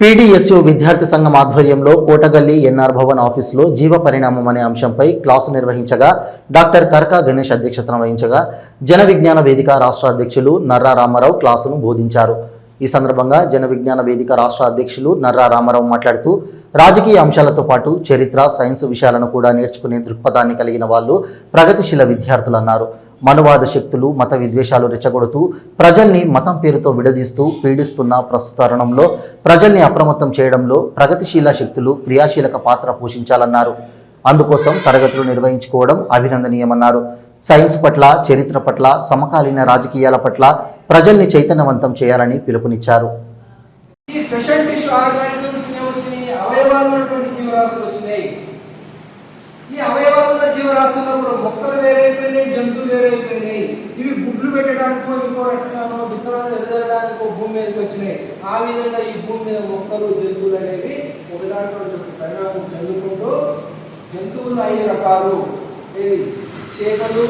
PDSU విద్యార్థి సంఘం ఆధ్వర్యంలో కోటగల్లి ఎన్ఆర్ భవన్ ఆఫీసులో జీవ పరిణామం అనే అంశంపై క్లాసు నిర్వహించగా డాక్టర్ కర్కా గణేష్ అధ్యక్షతన వహించగా జన విజ్ఞాన వేదిక రాష్ట్ర అధ్యక్షులు నర్రా రామారావు క్లాసును బోధించారు. ఈ సందర్భంగా జన విజ్ఞాన వేదిక రాష్ట్ర అధ్యక్షులు నర్రా రామారావు మాట్లాడుతూ రాజకీయ అంశాలతో పాటు చరిత్ర సైన్స్ విషయాలను కూడా నేర్చుకునే దృక్పథాన్ని కలిగిన వాళ్ళు ప్రగతిశీల విద్యార్థులు అన్నారు. మనువాద శక్తులు మత విద్వేషాలు రెచ్చగొడుతూ ప్రజల్ని మతం పేరుతో విడదీస్తూ పీడిస్తున్న ప్రస్తుత తరుణంలో ప్రజల్ని అప్రమత్తం చేయడంలో ప్రగతిశీల శక్తులు క్రియాశీలక పాత్ర పోషించాలన్నారు. అందుకోసం తరగతులు నిర్వహించుకోవడం అభినందనీయమన్నారు. సైన్స్ పట్ల చరిత్ర పట్ల సమకాలీన రాజకీయాల పట్ల ప్రజల్ని చైతన్యవంతం చేయాలని పిలుపునిచ్చారు ఈ స్పెషల్ టిష్యూ ఆర్గానిజమ్స్ వచ్చినాయి అవయవాలు ఉన్నటువంటి జీవరాశులు వచ్చినాయి ఈ అవయవాలు మొక్కలు వేరైపోయినాయి జంతువులు వేరైపోయినాయి. ఇవి గుడ్లు పెట్టడానికో ఇంకో రకంగానో విత్తనాలు ఎదగడానికో భూమి మీదకి వచ్చినాయి. ఆ విధంగా ఈ భూమి మీద మొక్కలు జంతువులు అనేవి ఒకదాంట్లో పరిణామం చెందుకుంటూ జంతువులు ఐదు రకాలు. ఏవి చేపలు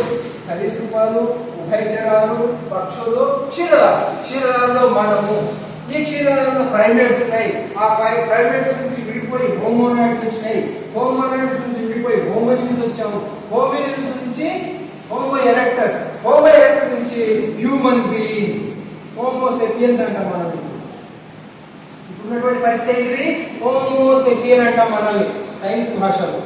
సరీసృపాలు ఉభయచరాలు పక్షులు క్షీరదాలు క్షీరదాల్లో మనము ఈ క్షీరదాలలో ప్రైమేట్స్ ఉన్నాయి ఆ ప్రైమేట్స్ నుంచి విడిపోయి హోమోనాయిడ్స్ వచ్చినాయి. హోమోనాయిడ్స్ నుంచి విడిపోయి హోమోనిమ్స్ వచ్చాము. హోమోనిమ్స్ నుంచి హోమో ఎరెక్టస్ హోమో ఎరెక్టస్ నుంచి హ్యూమన్ బీయింగ్ హోమో సెపియన్స్ అంటాం మనల్ని ఇప్పుడున్నటువంటి పరిస్థితి ఇది హోమో సెపియన్ అంటాం మనల్ని సైన్స్ భాషలో.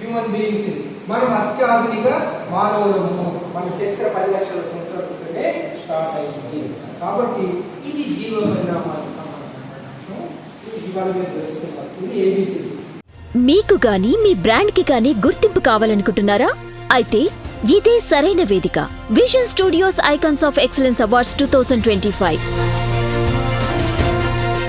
హ్యూమన్ బీయింగ్స్ ఇది. మనం అత్యాధునిక మానవులము. మన చరిత్ర పది లక్షల సంవత్సరాల క్రితమే స్టార్ట్ అయింది. కాబట్టి ఇది జీవ పరిణామానికి ఇవాళ ఇది ఏబిసి మీకు గాని మీ బ్రాండ్కి గాని గుర్తింపు కావాలనుకుంటున్నారా? అయితే ఇదే సరైన వేదిక. Vision Studios Icons of Excellence Awards two thousand twenty five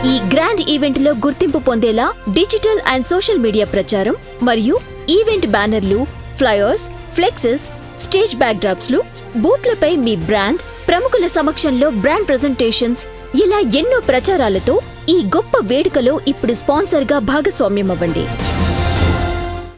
ఈ గ్రాండ్ ఈవెంట్లో గుర్తింపు పొందేలా డిజిటల్ అండ్ సోషల్ మీడియా ప్రచారం మరియు ఈవెంట్ బ్యానర్లు ఫ్లయర్స్ ఫ్లెక్సెస్ స్టేజ్ బ్యాక్డ్రాప్స్ బూత్లపై మీ బ్రాండ్ ప్రముఖుల సమక్షంలో బ్రాండ్ ప్రెజెంటేషన్స్ ఇలా ఎన్నో ప్రచారాలతో ఈ గొప్ప వేడుకలో ఇప్పుడు స్పాన్సర్గా భాగస్వామ్యమవ్వండి. భాగస్వామ్యం అవ్వండి